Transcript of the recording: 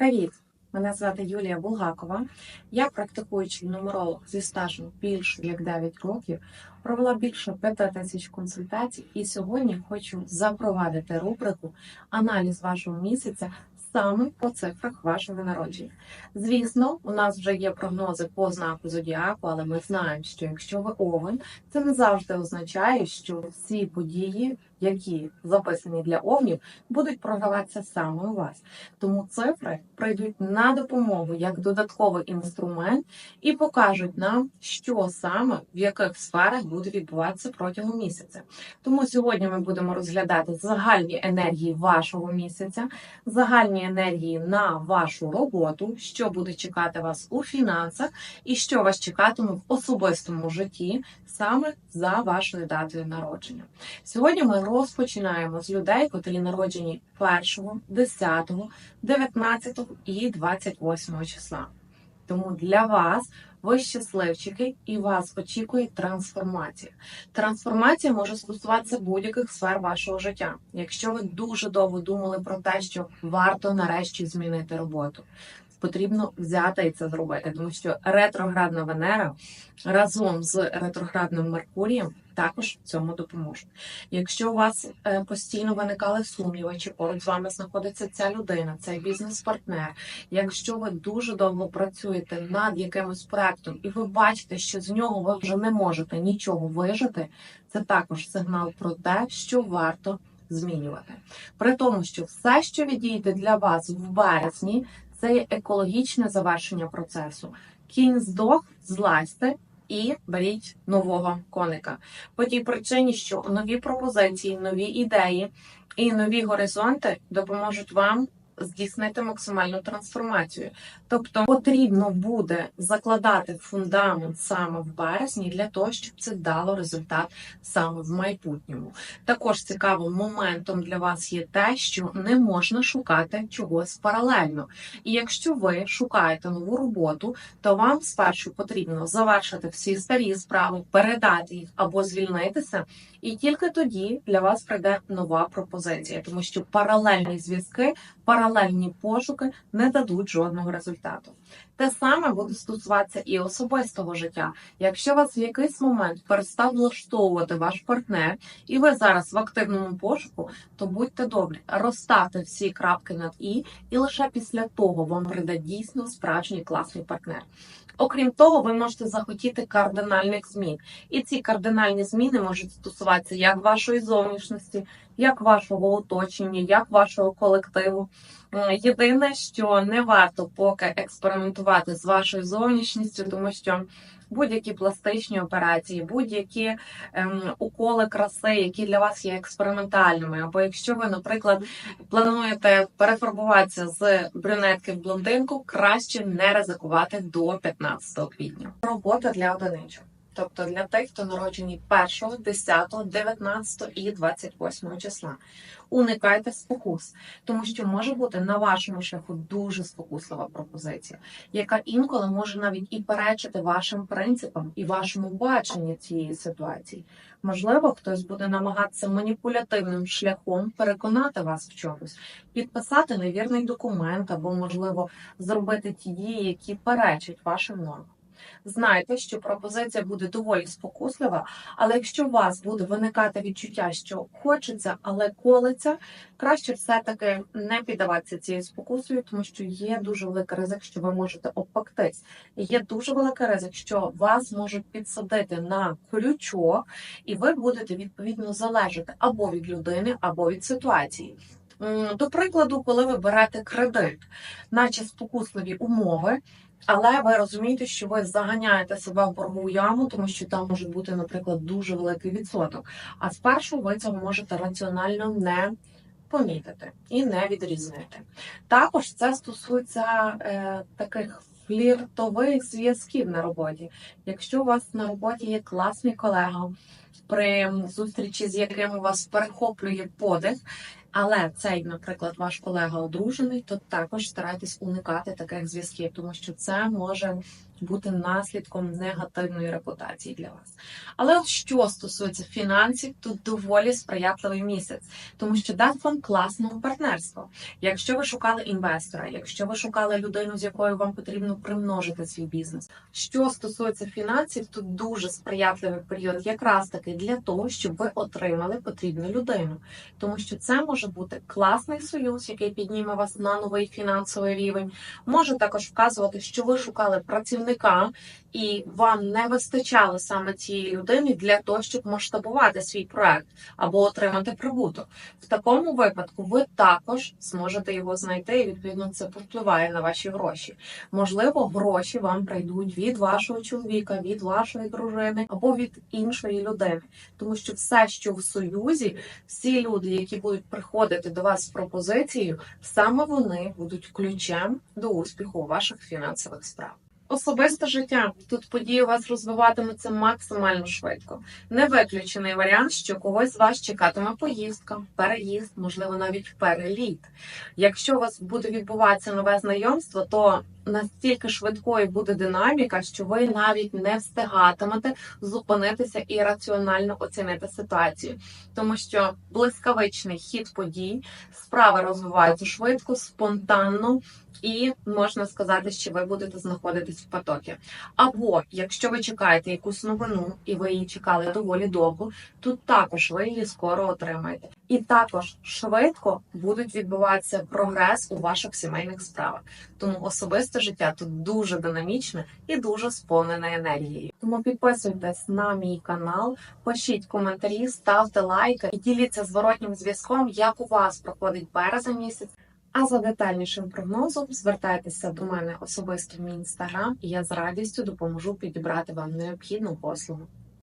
Привіт! Мене звати Юлія Булгакова. Я практикуючий нумеролог зі стажем більше як 9 років. Провела більше 5 тисяч консультацій, і сьогодні хочу запровадити рубрику Аналіз вашого місяця саме по цифрах вашого народження. Звісно, у нас вже є прогнози по знаку зодіаку, але ми знаємо, що якщо ви овен, це не завжди означає, що всі події, які записані для овнів, будуть програватися саме у вас. Тому цифри прийдуть на допомогу як додатковий інструмент і покажуть нам, що саме в яких сферах буде відбуватися протягом місяця. Тому сьогодні ми будемо розглядати загальні енергії вашого місяця, загальні енергії на вашу роботу, що буде чекати вас у фінансах, і що вас чекатиме в особистому житті саме за вашою датою народження. Сьогодні ми розпочинаємо з людей, котрі народжені 1, 10, 19 і 28 числа. Тому для вас ви щасливчики і вас очікує трансформація. Трансформація може стосуватися будь-яких сфер вашого життя. Якщо ви дуже довго думали про те, що варто нарешті змінити роботу, потрібно взяти і це зробити, тому що ретроградна Венера разом з ретроградним Меркурієм також в цьому допоможе. Якщо у вас е, постійно виникали сумніви, чи поруч з вами знаходиться ця людина, цей бізнес-партнер, якщо ви дуже довго працюєте над якимось проектом, і ви бачите, що з нього ви вже не можете нічого вижити, це також сигнал про те, що варто змінювати. При тому, що все, що відійде для вас в березні, це є екологічне завершення процесу. Кінь здох, злазьте і беріть нового коника. По тій причині, що нові пропозиції, нові ідеї і нові горизонти допоможуть вам здійснити максимальну трансформацію. Тобто потрібно буде закладати фундамент саме в березні для того, щоб це дало результат саме в майбутньому. Також цікавим моментом для вас є те, що не можна шукати чогось паралельно. І якщо ви шукаєте нову роботу, то вам спершу потрібно завершити всі старі справи, передати їх або звільнитися, і тільки тоді для вас прийде нова пропозиція, тому що паралельні зв'язки, паралельні пошуки не дадуть жодного результату. Те саме буде стосуватися і особистого життя. Якщо вас в якийсь момент перестав влаштовувати ваш партнер, і ви зараз в активному пошуку, то будьте добрі, розставте всі крапки над і, і лише після того вам прийде дійсно справжній класний партнер. Окрім того, ви можете захотіти кардинальних змін, і ці кардинальні зміни можуть стосуватися як вашої зовнішності, як вашого оточення, як вашого колективу. Е, Єдине, що не варто поки експериментувати з вашою зовнішністю, тому що будь-які пластичні операції, будь-які ем, уколи краси, які для вас є експериментальними, або якщо ви, наприклад, плануєте перефарбуватися з брюнетки в блондинку, краще не ризикувати до 15 квітня. Робота для одиничок. Тобто для тих, хто народжені 1, 10, 19 і 28 числа. Уникайте спокус, тому що може бути на вашому шляху дуже спокуслива пропозиція, яка інколи може навіть і перечити вашим принципам і вашому баченню цієї ситуації. Можливо, хтось буде намагатися маніпулятивним шляхом переконати вас в чомусь, підписати невірний документ або, можливо, зробити ті дії, які перечать вашим нормам. Знайте, що пропозиція буде доволі спокуслива, але якщо у вас буде виникати відчуття, що хочеться, але колиться, краще все-таки не піддаватися цією спокусою, тому що є дуже великий ризик, що ви можете обпектись. Є дуже великий ризик, що вас можуть підсадити на крючок, і ви будете відповідно залежати або від людини, або від ситуації. До прикладу, коли ви берете кредит, наче спокусливі умови. Але ви розумієте, що ви заганяєте себе в боргову яму, тому що там може бути, наприклад, дуже великий відсоток. А спершу ви цього можете раціонально не помітити і не відрізнити. Також це стосується е, таких фліртових зв'язків на роботі. Якщо у вас на роботі є класний колега, при зустрічі, з яким у вас перехоплює подих. Але цей, наприклад, ваш колега одружений, то також старайтесь уникати таких зв'язків, тому що це може бути наслідком негативної репутації для вас. Але от що стосується фінансів, тут доволі сприятливий місяць, тому що дасть вам класного партнерства. Якщо ви шукали інвестора, якщо ви шукали людину, з якою вам потрібно примножити свій бізнес. Що стосується фінансів, тут дуже сприятливий період, якраз таки для того, щоб ви отримали потрібну людину, тому що це може бути класний союз, який підніме вас на новий фінансовий рівень. Може також вказувати, що ви шукали працівника, і вам не вистачало саме цієї людини для того, щоб масштабувати свій проект або отримати прибуток. В такому випадку ви також зможете його знайти, і відповідно це повпливає на ваші гроші. Можливо, гроші вам прийдуть від вашого чоловіка, від вашої дружини або від іншої людини, тому що все, що в союзі, всі люди, які будуть приходити до вас з пропозицією, саме вони будуть ключем до успіху ваших фінансових справах. Особисте життя тут події у вас розвиватимуться максимально швидко. Не виключений варіант, що когось з вас чекатиме поїздка, переїзд, можливо, навіть переліт. Якщо у вас буде відбуватися нове знайомство, то настільки швидкою буде динаміка, що ви навіть не встигатимете зупинитися і раціонально оцінити ситуацію, тому що блискавичний хід подій, справи розвиваються швидко, спонтанно. І можна сказати, що ви будете знаходитись в потокі. Або якщо ви чекаєте якусь новину і ви її чекали доволі довго, тут також ви її скоро отримаєте. І також швидко будуть відбуватися прогрес у ваших сімейних справах. Тому особисте життя тут дуже динамічне і дуже сповнене енергією. Тому підписуйтесь на мій канал, пишіть коментарі, ставте лайки і діліться зворотнім зв'язком, як у вас проходить березень місяць. А за детальнішим прогнозом звертайтеся до мене особисто в мій інстаграм, і я з радістю допоможу підібрати вам необхідну послугу.